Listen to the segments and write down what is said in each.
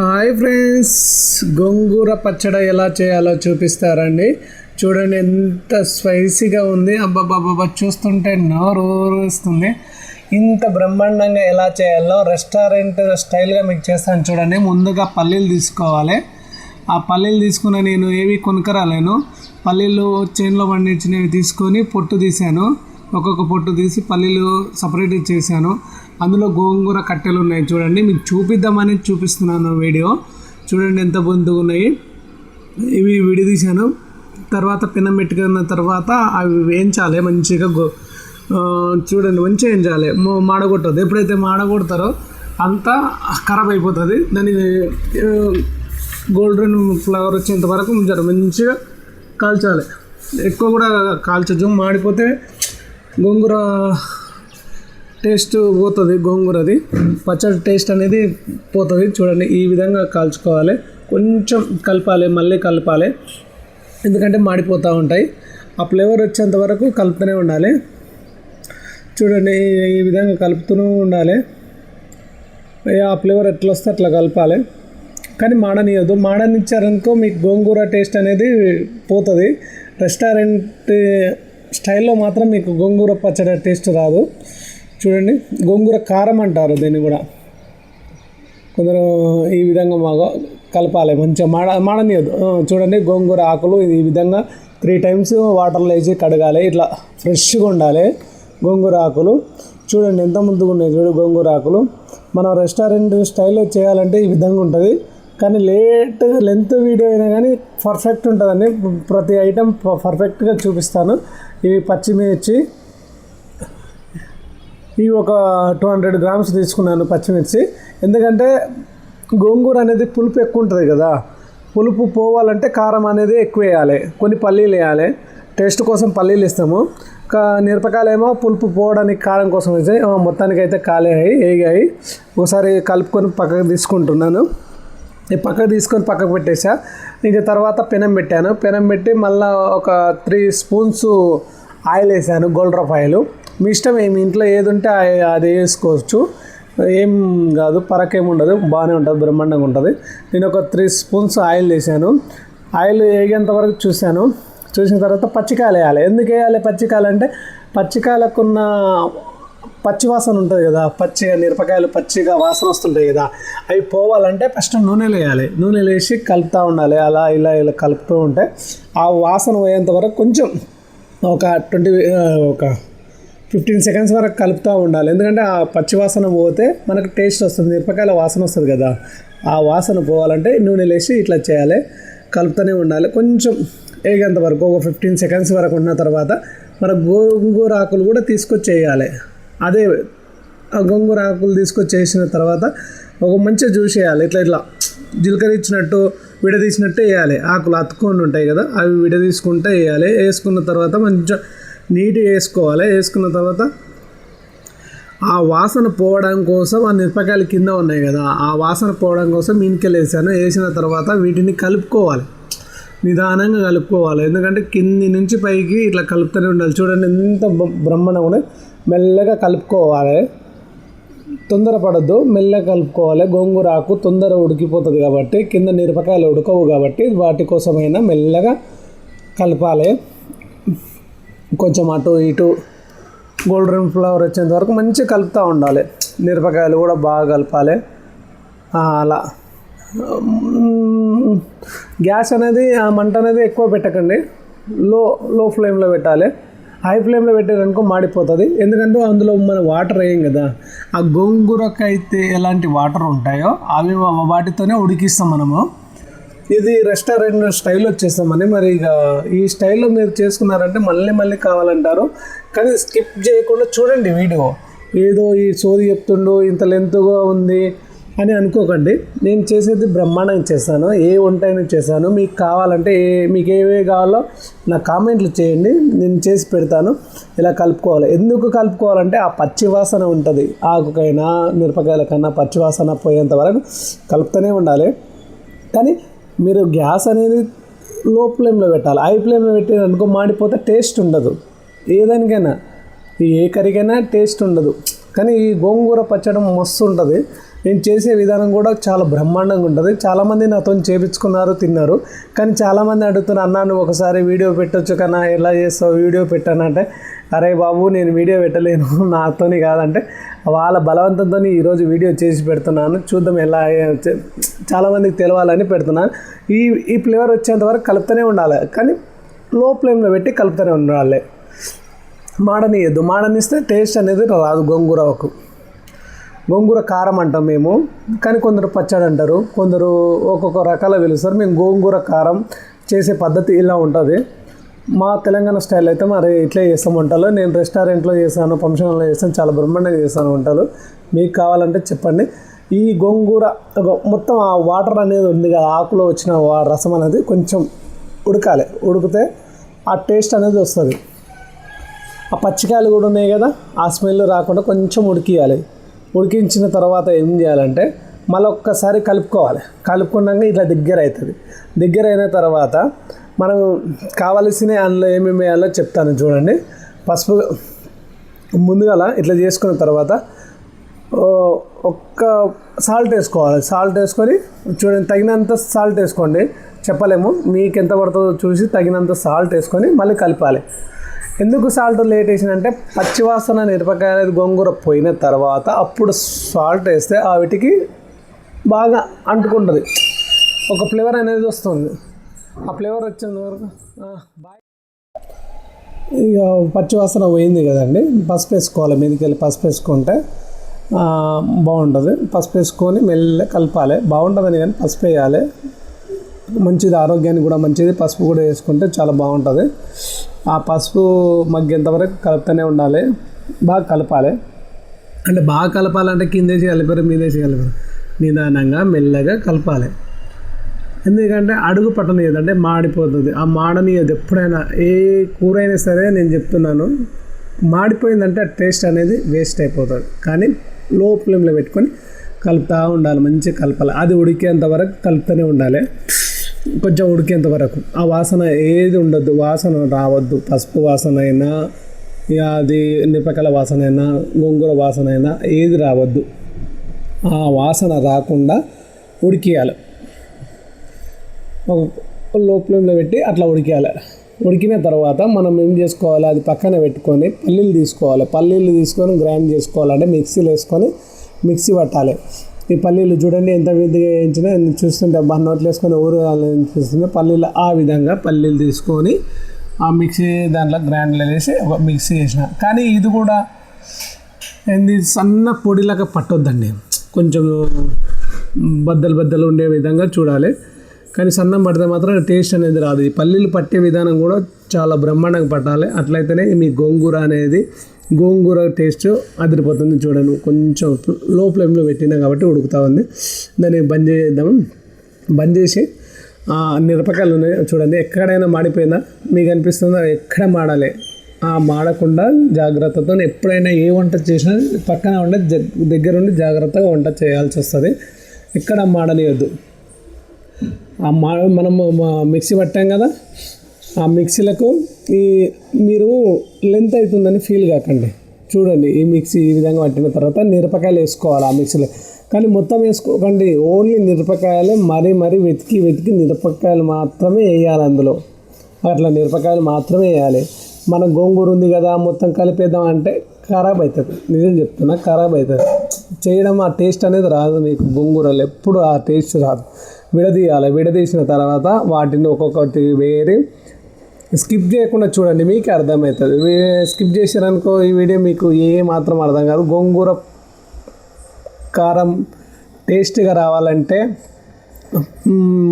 Hi friends గోంగూర పచ్చడి ఎలా చేయాలో చూపిస్తారండి. చూడండి ఎంత స్పైసీగా ఉంది. అబ్బాబ్బాబ్బా చూస్తుంటే నోరు ఊరుస్తుంది. ఇంత బ్రహ్మాండంగా ఎలా చేయాలో రెస్టారెంట్ స్టైల్గా మీకు చేస్తాను చూడండి. ముందుగా పల్లీలు తీసుకోవాలి. ఆ పల్లీలు తీసుకున్న నేను ఏవి కొనుక్కరాలేను. పల్లీలు చేనులో పండించినవి తీసుకొని పొట్టు తీశాను. ఒక్కొక్క పొట్టు తీసి పల్లీలు సపరేట్ చేశాను అందులో గోంగూర కట్టెలు ఉన్నాయి చూడండి. మీకు చూపిద్దామని చూపిస్తున్నాను వీడియో. చూడండి ఎంత బొందుగా ఉన్నాయి. ఇవి విడిదీశాను తర్వాత పిన్నం పెట్టుకున్న తర్వాత అవి వేయించాలి మంచిగా గో చూడండి మంచిగా వేయించాలి. మాడగొట్టదు. ఎప్పుడైతే మాడగొడతారో అంతా ఖరాబ్ అయిపోతుంది. దాని గోల్డెన్ ఫ్లవర్ వచ్చేంత వరకు ఉంచారు మంచిగా కాల్చాలి. ఎక్కువ కూడా కాల్చచ్చు మాడిపోతే గోంగూర టేస్ట్ పోతుంది గోంగూరది. పచ్చడి టేస్ట్ అనేది పోతుంది. చూడండి ఈ విధంగా కాల్చుకోవాలి. కొంచెం కలపాలి మళ్ళీ కలపాలి. ఎందుకంటే మాడిపోతూ ఉంటాయి. ఆ ఫ్లేవర్ వచ్చేంత వరకు కలుపుతూనే ఉండాలి. చూడండి ఈ- విధంగా కలుపుతూనే ఉండాలి. ఆ ఫ్లేవర్ ఎట్లా వస్తే అట్లా కలపాలి. కానీ మాడనియద్దు మాడనిచ్చారనుకో మీకు గోంగూర టేస్ట్ అనేది పోతుంది. రెస్టారెంట్ స్టైల్లో మాత్రం మీకు గోంగూర పచ్చడి టేస్ట్ రాదు. చూడండి గోంగూర కారం అంటారు దీన్ని కూడా. కొందరు ఈ విధంగా మాగా కలపాలి మంచిగా మాడ మాడనియద్దు చూడండి గోంగూర ఆకులు ఇది ఈ విధంగా త్రీ టైమ్స్ వాటర్లో వేసి కడగాలి. ఇట్లా ఫ్రెష్గా ఉండాలి గోంగూర ఆకులు. చూడండి ఎంత ముందుగా ఉన్నాయి చూడు గోంగూర ఆకులు. మనం రెస్టారెంట్ స్టైల్లో చేయాలంటే ఈ విధంగా ఉంటుంది. కానీ లేట్ లెంత్ వీడియో అయినా కానీ పర్ఫెక్ట్ ఉంటుందండి. ప్రతి ఐటెం పర్ఫెక్ట్గా చూపిస్తాను. ఇవి పచ్చిమిర్చి ఇవి ఒక టూ హండ్రెడ్ గ్రామ్స్ తీసుకున్నాను పచ్చిమిర్చి. ఎందుకంటే గోంగూర అనేది పులుపు ఎక్కువ ఉంటుంది కదా. పులుపు పోవాలంటే కారం అనేది ఎక్కువ వేయాలి. కొన్ని పల్లీలు వేయాలి. టేస్ట్ కోసం పల్లీలు ఇస్తాము కా మిరపకాయలేమో పులుపు పోవడానికి కారం కోసం వేసాయి. మొత్తానికి అయితే కాలేయాయి వేగాయి. ఒకసారి కలుపుకొని పక్కకు తీసుకుంటున్నాను. ఈ పక్కకు తీసుకొని పక్కకు పెట్టేసా. ఇంక తర్వాత పెనం పెట్టాను. పెనం పెట్టి మళ్ళీ ఒక త్రీ స్పూన్స్ ఆయిల్ వేసాను గోల్డ్ రఫ్ ఆయిల్. మీ ఇష్టం ఏమి? ఇంట్లో ఏది ఉంటే అది వేసుకోవచ్చు. ఏం కాదు పరకేం ఉండదు. బాగానే ఉంటుంది బ్రహ్మాండంగా ఉంటుంది. నేను ఒక త్రీ స్పూన్స్ ఆయిల్ వేసాను. ఆయిల్ వేగేంత వరకు చూశాను. చూసిన తర్వాత పచ్చికాయలు వేయాలి. ఎందుకు వేయాలి పచ్చికాయలు అంటే పచ్చికాయలకున్న పచ్చి వాసన ఉంటుంది కదా పచ్చిగా మిరపకాయలు పచ్చిగా వాసన వస్తుంటాయి కదా అవి పోవాలంటే ఫస్ట్ నూనెలు వేయాలి నూనెలు వేసి కలుపుతూ ఉండాలి. అలా ఇలా ఇలా కలుపుతూ ఉంటే ఆ వాసన పోయేంత వరకు కొంచెం ఒక ట్వంటీ ఒక ఫిఫ్టీన్ సెకండ్స్ వరకు కలుపుతూ ఉండాలి. ఎందుకంటే ఆ పచ్చి వాసన పోతే మనకు టేస్ట్ వస్తుంది మిరపకాయల వాసన వస్తుంది కదా. ఆ వాసన పోవాలంటే నూనె వేసి ఇట్లా చేయాలి. కలుపుతూనే ఉండాలి. కొంచెం వేగేంత వరకు ఒక ఫిఫ్టీన్ సెకండ్స్ వరకు ఉన్న తర్వాత మన గోంగూర ఆకులు కూడా తీసుకొచ్చేయాలి. అదే ఆ గోంగూర ఆకులు తీసుకొచ్చి వేసిన తర్వాత ఒక మంచిగా జ్యూస్ వేయాలి. ఇట్లా ఇట్లా జీలకర్ర ఇచ్చినట్టు విడదీసినట్టు వేయాలి. ఆకులు అతుక్కొని ఉంటాయి కదా అవి విడదీసుకుంటే వేయాలి. వేసుకున్న తర్వాత మంచిగా నీట్గా వేసుకోవాలి. వేసుకున్న తర్వాత ఆ వాసన పోవడం కోసం ఆ మిరపకాయలు కింద ఉన్నాయి కదా ఆ వాసన పోవడం కోసం మీనికెళ్ళి వేసాను. వేసిన తర్వాత వీటిని కలుపుకోవాలి. నిదానంగా కలుపుకోవాలి. ఎందుకంటే కింది నుంచి పైకి ఇట్లా కలుపుతూనే ఉండాలి. చూడండి ఎంత బ- బ్రహ్మాండంగా ఉన్నాయి. మెల్లగా కలుపుకోవాలి. తొందరపడద్దు మెల్లగా కలుపుకోవాలి. గోంగూర ఆకు తొందర ఉడికిపోతుంది కాబట్టి కింద మిరపకాయలు ఉడకవు కాబట్టి వాటి కోసమైనా మెల్లగా కలపాలి. కొంచెం అటు ఇటు గోల్డెన్ ఫ్లవర్ వచ్చేంత వరకు మంచిగా కలుపుతూ ఉండాలి. మిరపకాయలు కూడా బాగా కలపాలి. అలా. గ్యాస్ అనేది ఆ మంట అనేది ఎక్కువ పెట్టకండి. లో లో ఫ్లేమ్లో పెట్టాలి. హై ఫ్లేమ్లో పెట్టారనుకో మాడిపోతుంది. ఎందుకంటే అందులో మన వాటర్ వేయం కదా. ఆ గోంగూరకు అయితే ఎలాంటి వాటర్ ఉంటాయో అవి వాటితోనే ఉడికిస్తాం మనము. ఇది రెస్టారెంట్ స్టైల్ వచ్చేస్తామని మరి ఇక ఈ స్టైల్లో మీరు చేసుకున్నారంటే మళ్ళీ మళ్ళీ కావాలంటారు. కానీ స్కిప్ చేయకుండా చూడండి వీడియో. ఏదో ఈ సోది చెప్తుండు ఇంత లెంత్గా ఉంది. అని అనుకోకండి. నేను చేసేది బ్రహ్మాండంగా చేస్తాను. ఏ వంట చేశాను చేస్తాను. మీకు కావాలంటే ఏ మీకు ఏవే కావాలో నా కామెంట్లు చేయండి. నేను చేసి పెడతాను. ఇలా కలుపుకోవాలి. ఎందుకు కలుపుకోవాలంటే ఆ పచ్చి వాసన ఉంటుంది. ఆకుకైనా మిరపకాయలకైనా పచ్చి వాసన పోయేంత వరకు కలుపుతూనే ఉండాలి. కానీ మీరు గ్యాస్ అనేది లో ఫ్లేమ్లో పెట్టాలి. హై ఫ్లేమ్లో పెట్టారనుకో మాడిపోతే టేస్ట్ ఉండదు. ఏదానికైనా ఏ కర్రీకైనా టేస్ట్ ఉండదు. కానీ ఈ గోంగూర పచ్చడం మస్తు ఉంటుంది. నేను చేసే విధానం కూడా చాలా బ్రహ్మాండంగా ఉంటుంది. చాలామంది నాతో చేపించుకున్నారు తిన్నారు. కానీ చాలామంది అడుగుతున్న అన్నా నువ్వు ఒకసారి వీడియో పెట్టొచ్చు కన్నా ఎలా చేస్తావు వీడియో పెట్టానంటే అరే బాబు నేను వీడియో పెట్టలేను నాతోని కాదంటే వాళ్ళ బలవంతంతో ఈరోజు వీడియో చేసి పెడుతున్నాను. చూద్దాం ఎలా చాలామందికి తెలవాలని పెడుతున్నాను. ఈ ఈ ఫ్లేవర్ వచ్చేంత వరకు కలుపుతూనే ఉండాలి. కానీ లో ఫ్లేమ్లో పెట్టి కలుపుతూనే ఉండాలి. మాడనీయద్దు. మాడనిస్తే టేస్ట్ అనేది రాదు గోంగూరకు గోంగూర కారం అంటాం మేము. కానీ కొందరు పచ్చడి అంటారు. కొందరు ఒక్కొక్క రకాల పిలుస్తారు. మేము గోంగూర కారం చేసే పద్ధతి ఇలా ఉంటుంది. మా తెలంగాణ స్టైల్ అయితే మరి ఇట్లే చేస్తాం వంటలు. నేను రెస్టారెంట్లో చేశాను ఫంక్షన్లో చేస్తాను చాలా బ్రహ్మాండంగా చేస్తాను వంటలు. మీకు కావాలంటే చెప్పండి. ఈ గోంగూర మొత్తం ఆ వాటర్ అనేది ఉంది కదా ఆకులో వచ్చిన వా- రసం అనేది కొంచెం ఉడకాలి. ఉడికితే ఆ టేస్ట్ అనేది వస్తుంది. ఆ పచ్చికాయలు కూడా ఉన్నాయి కదా ఆ స్మెల్ రాకుండా కొంచెం ఉడికియాలి. ఉడికించిన తర్వాత ఏం చేయాలంటే మళ్ళీ ఒక్కసారి కలుపుకోవాలి. కలుపుకున్నాక ఇట్లా దగ్గర అవుతుంది దగ్గర అయిన తర్వాత మనం కావలసిన అందులో ఏమేమి వేయాలో చెప్తాను చూడండి. పసుపు ముందుగల ఇట్లా చేసుకున్న తర్వాత ఒక్క సాల్ట్ వేసుకోవాలి. సాల్ట్ వేసుకొని చూడండి తగినంత సాల్ట్ వేసుకోండి. చెప్పలేము. మీకు ఎంత పడుతుందో చూసి తగినంత సాల్ట్ వేసుకొని మళ్ళీ కలపాలి. ఎందుకు సాల్ట్ లేట్ వేసినంటే పచ్చివాసన మిరపకాయ గోంగూర పోయిన తర్వాత అప్పుడు సాల్ట్ వేస్తే ఆ వీటికి బాగా అంటుకుంటుంది. ఒక ఫ్లేవర్ అనేది వస్తుంది. ఆ ఫ్లేవర్ వచ్చిన వరకు బాయ్ ఇక పచ్చివాసన పోయింది కదండి. పసుపు వేసుకోవాలి. మీదకి వెళ్ళి పసుపు వేసుకుంటే బాగుంటుంది. పసుపు వేసుకొని మెల్లగా కలపాలి. బాగుంటుందని కానీ పసుపు వేయాలి. మంచిది ఆరోగ్యానికి కూడా మంచిది. పసుపు కూడా వేసుకుంటే చాలా బాగుంటుంది. ఆ పసుపు మగ్గేంతవరకు కలుపుతూనే ఉండాలి. బాగా కలపాలి. అంటే బాగా కలపాలంటే కిందేసి కలిపారు మీదేసి కలిపారు నిదానంగా మెల్లగా కలపాలి. ఎందుకంటే అడుగు పట్టనియదు. అంటే మాడిపోతుంది. ఆ మాడనియదు. ఎప్పుడైనా ఏ కూర అయినా సరే నేను చెప్తున్నాను మాడిపోయిందంటే ఆ టేస్ట్ అనేది వేస్ట్ అయిపోతుంది. కానీ లో ఫ్లేమ్లో పెట్టుకొని కలుపుతూ ఉండాలి. మంచిగా కలపాలి. అది ఉడికేంత వరకు కలుపుతూనే ఉండాలి. కొంచెం ఉడికేంత వరకు. ఆ వాసన ఏది ఉండద్దు వాసన రావద్దు. పసుపు వాసన అయినా అది నిపకల వాసన అయినా గోంగూర వాసన అయినా ఏది రావద్దు. ఆ వాసన రాకుండా ఉడికియాలి. ఒక లో ఫ్లేమ్లో పెట్టి అట్లా ఉడికేయాలి. ఉడికిన తర్వాత మనం ఏం చేసుకోవాలి? అది పక్కన పెట్టుకొని పల్లీలు తీసుకోవాలి. పల్లీలు తీసుకొని గ్రైండ్ చేసుకోవాలంటే మిక్సీలో వేసుకొని మిక్సీ పట్టాలి. ఈ పల్లీలు చూడండి ఎంత విధిగా వేయించినా చూస్తుంటే బా నోట్లు వేసుకొని ఊరు అనిపిస్తుంది పల్లీలు ఆ విధంగా పల్లీలు తీసుకొని ఆ మిక్సీ దాంట్లో గ్రైండ్లో వేసి ఒక మిక్సీ చేసిన కానీ ఇది కూడా ఏంది సన్న పొడిలాగా పట్టొద్దండి. కొంచెం బద్దలు బద్దలు ఉండే విధంగా చూడాలి. కానీ సన్నం పడితే మాత్రం టేస్ట్ అనేది రాదు. ఈ పల్లీలు పట్టే విధానం కూడా చాలా బ్రహ్మాండంగా పట్టాలి. అట్లయితేనే మీ గోంగూర అనేది గోంగూర టేస్ట్ అదిరిపోతుంది చూడండి. కొంచెం లో ఫ్లేమ్లో పెట్టినా కాబట్టి ఉడుకుతా ఉంది. దాన్ని బంద్ చేద్దాం బంద్ చేసి ఆ మిరపకాయలు ఉన్నాయి. చూడండి ఎక్కడైనా మాడిపోయిందా? మీకు అనిపిస్తుందా? ఎక్కడ మాడాలి? ఆ మాడకుండా జాగ్రత్తతో ఎప్పుడైనా ఏ వంట చేసినా పక్కన ఉండే దగ్గరుండి దగ్గర ఉండి జాగ్రత్తగా వంట చేయాల్సి వస్తుంది. ఎక్కడ మాడనియద్దు. ఆ మా మనం మిక్సీ పట్టాం కదా? ఆ మిక్సీలకు ఈ మీరు లెంత్ అవుతుందని ఫీల్ కాకండి. చూడండి ఈ మిక్సీ ఈ విధంగా పట్టిన తర్వాత మిరపకాయలు వేసుకోవాలి ఆ మిక్సీలో. కానీ మొత్తం వేసుకోకండి ఓన్లీ మిరపకాయలే మరీ మరీ వెతికి వెతికి మిరపకాయలు మాత్రమే వేయాలి అందులో. అట్లా మిరపకాయలు మాత్రమే వేయాలి. మన గోంగూర ఉంది కదా మొత్తం కలిపేద్దాం అంటే ఖరాబ్ అవుతుంది. నిజం చెప్తున్నా ఖరాబ్ అవుతుంది. చేయడం ఆ టేస్ట్ అనేది రాదు మీకు గోంగూరలు ఎప్పుడు ఆ టేస్ట్ రాదు. విడదీయాలి. విడదీసిన తర్వాత వాటిని ఒక్కొక్కటి వేరి స్కిప్ చేయకుండా చూడండి మీకు అర్థమవుతుంది. స్కిప్ చేశారనుకో ఈ వీడియో మీకు ఏ మాత్రం అర్థం కాదు. గోంగూర కారం టేస్ట్గా రావాలంటే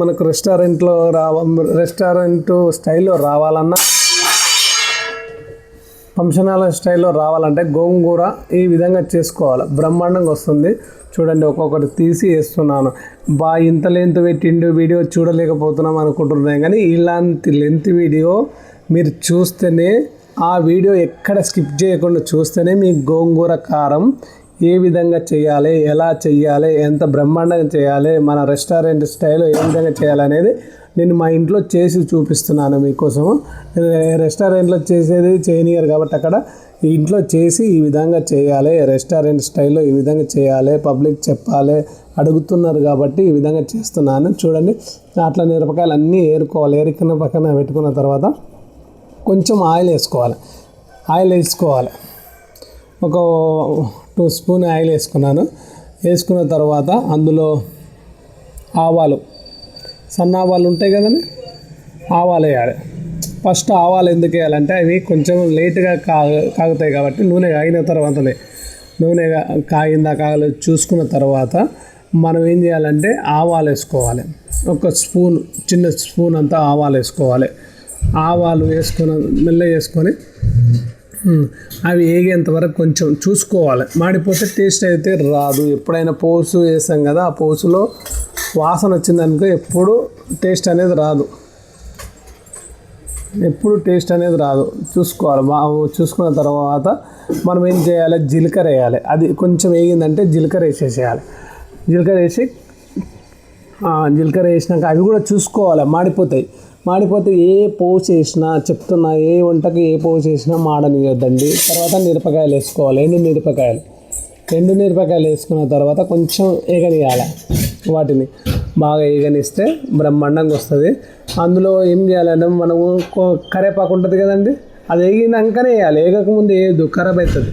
మనకు రెస్టారెంట్లో రావ రెస్టారెంట్ స్టైల్లో రావాలన్నా ఫంక్షన్ హాల్ స్టైల్లో రావాలంటే గోంగూర ఈ విధంగా చేసుకోవాలి. బ్రహ్మాండంగా వస్తుంది. చూడండి ఒక్కొక్కటి తీసి వేస్తున్నాను. బా ఇంత లెంత్ పెట్టిండు వీడియో చూడలేకపోతున్నాం అనుకుంటున్నాం కానీ ఇలాంటి లెంత్ వీడియో మీరు చూస్తేనే ఆ వీడియో ఎక్కడ స్కిప్ చేయకుండా చూస్తేనే మీ గోంగూర కారం ఏ విధంగా చేయాలి ఎలా చేయాలి ఎంత బ్రహ్మాండంగా చేయాలి మన రెస్టారెంట్ స్టైల్ ఏ విధంగా చేయాలి అనేది నేను మా ఇంట్లో చేసి చూపిస్తున్నాను మీకోసము. రెస్టారెంట్లో చేసేది చేయనియరు కాబట్టి అక్కడ ఇంట్లో చేసి ఈ విధంగా చేయాలి రెస్టారెంట్ స్టైల్లో ఈ విధంగా చేయాలి పబ్లిక్ చెప్పాలి అడుగుతున్నారు కాబట్టి ఈ విధంగా చేస్తున్నాను. చూడండి అట్లా మిరపకాయలు అన్నీ ఏరుకోవాలి ఏరుకున్న పక్కన పెట్టుకున్న తర్వాత కొంచెం ఆయిల్ వేసుకోవాలి ఆయిల్ వేసుకోవాలి. ఒక టూ స్పూన్ ఆయిల్ వేసుకున్నాను. వేసుకున్న తర్వాత అందులో ఆవాలు. సన్న ఆవాలు ఉంటాయి కదండి? ఆవాలు వేయాలి. ఫస్ట్ ఆవాలు ఎందుకు వేయాలంటే అవి కొంచెం లేట్గా కా కాగుతాయి కాబట్టి నూనె కాగిన తర్వాతనే. నూనె కాగిందా కాగలేదు చూసుకున్న తర్వాత మనం ఏం చేయాలంటే ఆవాలు వేసుకోవాలి. ఒక స్పూన్ చిన్న స్పూన్ అంతా ఆవాలు వేసుకోవాలి. ఆవాలు వేసుకున్న మెల్లగా వేసుకొని అవి వేగేంత వరకు కొంచెం చూసుకోవాలి. మాడిపోతే టేస్ట్ అయితే రాదు. ఎప్పుడైనా పోసు వేసాం కదా ఆ పోసులో వాసన వచ్చిందనుకో ఎప్పుడు టేస్ట్ అనేది రాదు. ఎప్పుడు టేస్ట్ అనేది రాదు. చూసుకోవాలి. మా చూసుకున్న తర్వాత మనం ఏం చేయాలి? జీలకర్ర వేయాలి. అది కొంచెం వేగిందంటే జీలకర్ర వేసేసేయాలి. జీలకర్ర వేసి జీలకర్ర వేసినాక అవి కూడా చూసుకోవాలి. మాడిపోతాయి. మాడిపోతే ఏ పోవు చేసినా చెప్తున్నా ఏ వంటకి ఏ పోవు చేసినా మాడనియొద్దండి. తర్వాత మిరపకాయలు వేసుకోవాలి. ఎండు మిరపకాయలు. ఎండు మిరపకాయలు వేసుకున్న తర్వాత కొంచెం ఏగనియాలి వాటిని. బాగా ఏగనిస్తే బ్రహ్మాండంగా వస్తుంది. అందులో ఏం చేయాలంటే మనము కరేపాకు ఉంటుంది కదండి అది వేగినాకనే వేయాలి. వేగకముందు వేయద్దు ఖరాబ్ అవుతుంది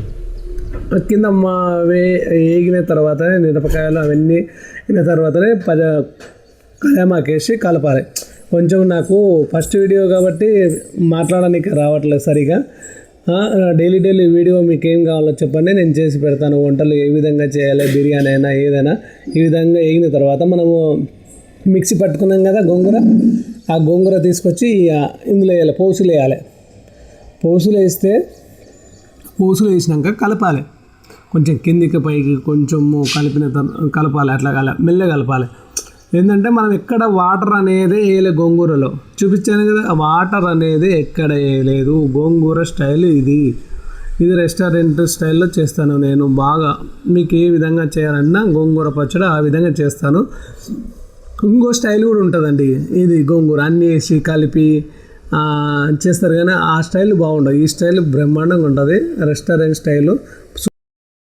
కింద మా వే వేగిన తర్వాతనే మిరపకాయలు అవన్నీ అయిన తర్వాతనే పద కరేమాకేసి కలపాలి. కొంచెం నాకు ఫస్ట్ వీడియో కాబట్టి మాట్లాడడానికి రావట్లేదు సరిగా. డైలీ డైలీ వీడియో మీకు ఏం కావాలో చెప్పండి నేను చేసి పెడతాను. వంటలు ఏ విధంగా చేయాలి బిర్యానీ అయినా ఏదైనా ఈ విధంగా వేగిన తర్వాత మనము మిక్సీ పట్టుకున్నాం కదా గోంగూర. ఆ గోంగూర తీసుకొచ్చి ఇందులో వేయాలి పోసులు వేయాలి. పోసులు వేస్తే పోసులు వేసినాక కలపాలి. కొంచెం కిందికి పైకి కొంచెము కలిపిన కలపాలి అట్లా కల మెల్లగా కలపాలి. ఏంటంటే మనం ఎక్కడ వాటర్ అనేది వేయలే గోంగూరలో. చూపించాను కదా ఆ వాటర్ అనేది ఎక్కడ వేయలేదు. గోంగూర స్టైల్ ఇది. ఇది రెస్టారెంట్ స్టైల్లో చేస్తాను నేను బాగా. మీకు ఏ విధంగా చేయాలన్నా గోంగూర పచ్చడి ఆ విధంగా చేస్తాను. ఇంకో స్టైల్ కూడా ఉంటుందండి. ఇది గోంగూర అన్నీ వేసి కలిపి చేస్తారు కానీ ఆ స్టైల్ బాగుండదు. ఈ స్టైల్ బ్రహ్మాండంగా ఉంటుంది. Restaurant style.